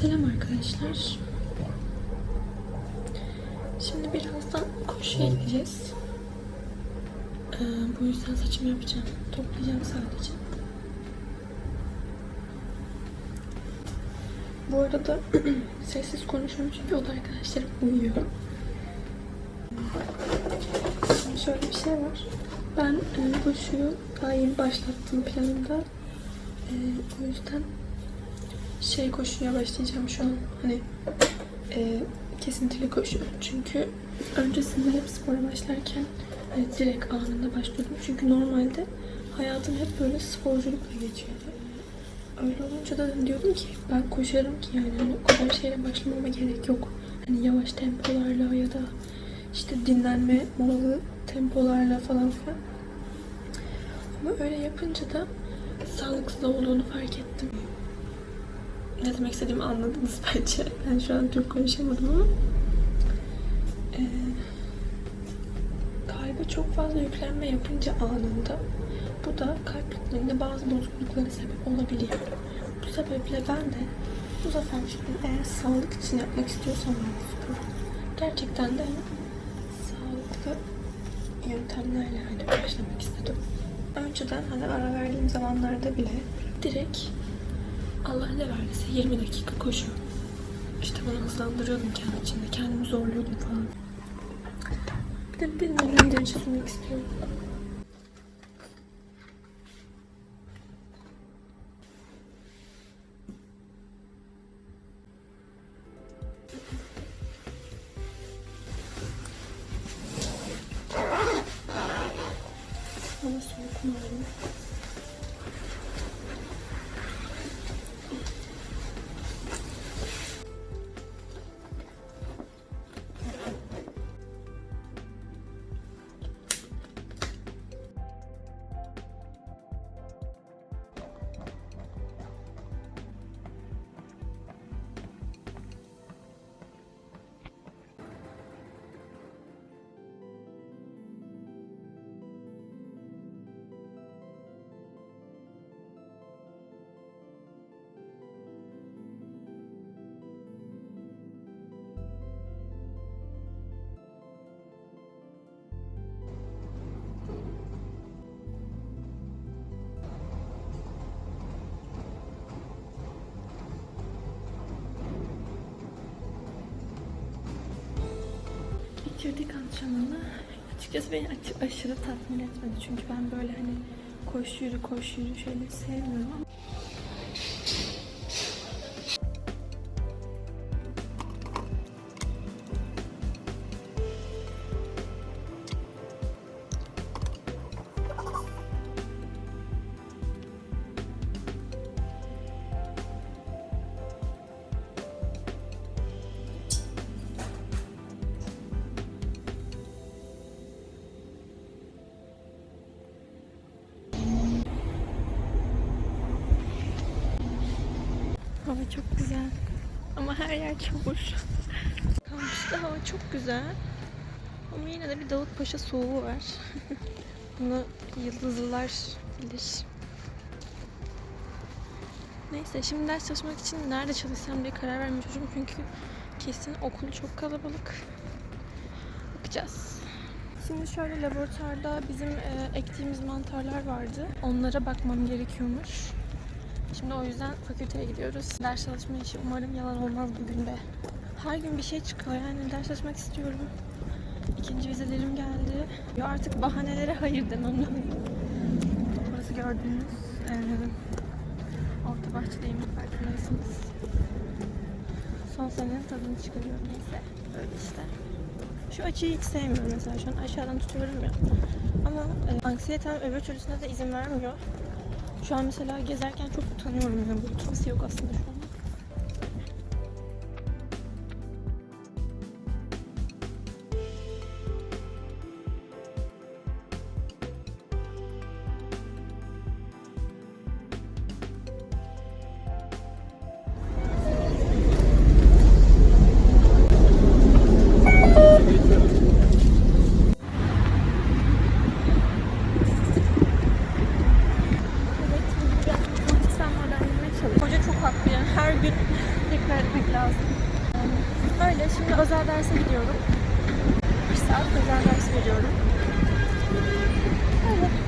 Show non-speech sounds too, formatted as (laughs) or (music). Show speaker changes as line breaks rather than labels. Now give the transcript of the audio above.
Selam arkadaşlar. Şimdi birazdan koşuya gideceğiz. Ee, bu yüzden saçımı yapacağım. Toplayacağım sadece. Bu arada (clears throat) sessiz konuşuyorum çünkü o da arkadaşlarım uyuyor. Şimdi şöyle bir şey var. Ben e, koşuyu daha yeni başlattım planımda. E, o yüzden şey koşuya başlayacağım şu an. Hani e, kesintili koşu. Çünkü öncesinde hep spora başlarken hani direkt anında başlıyordum. Çünkü normalde hayatım hep böyle sporculukla geçiyordu. Öyle olunca da diyordum ki ben koşarım ki yani hani o kadar şeyle başlamama gerek yok. Hani yavaş tempolarla ya da işte dinlenme molalı tempolarla falan filan. Ama öyle yapınca da sağlıksız olduğunu fark ettim. Ne demek istediğimi anladınız (laughs) bence. Ben şu an Türk konuşamadım ama. Ee, kalbe çok fazla yüklenme yapınca anında bu da kalp ritminde bazı bozukluklara sebep olabiliyor. Bu sebeple ben de bu sefer şimdi eğer sağlık için yapmak istiyorsam ben gerçekten de sağlıklı yöntemlerle hani başlamak istedim. Önceden hani ara verdiğim zamanlarda bile direkt Allah ne verdiyse 20 dakika koşu. İşte bunu hızlandırıyordum kendi içinde. Kendimi zorluyordum falan. Bir de bir nemlendirici çizmek istiyorum. Hava soğuk malum. Bitirdik antrenmanı. Açıkçası beni aşırı tatmin etmedi. Çünkü ben böyle hani koş yürü koş yürü şeyleri sevmiyorum ama Hava çok güzel. Ama her yer çamur. Kampüste hava çok güzel. Ama yine de bir Davutpaşa soğuğu var. (laughs) Bunu yıldızlılar bilir. Neyse şimdi ders çalışmak için nerede çalışsam diye karar vermeye çalışıyorum. Çünkü kesin okul çok kalabalık. Bakacağız. Şimdi şöyle laboratuvarda bizim e, ektiğimiz mantarlar vardı. Onlara bakmam gerekiyormuş. Şimdi o yüzden fakülteye gidiyoruz. Ders çalışma işi umarım yalan olmaz bugün de. Her gün bir şey çıkıyor yani ders çalışmak istiyorum. İkinci vizelerim geldi. Ya artık bahanelere hayır demem lazım. Burası gördüğünüz e, orta bahçedeyim farkındaysanız. Son senenin tadını çıkarıyorum neyse. Öyle işte. Şu açıyı hiç sevmiyorum mesela şu an aşağıdan tutuyorum ya. Ama e, anksiyetem öbür türlüsüne de izin vermiyor. Şu an mesela gezerken çok utanıyorum yani burada kimse yok aslında şu an. ufak bir. Her gün tekrar
etmek lazım. Öyle. Şimdi özel derse gidiyorum. Bir saat özel ders veriyorum. Öyle.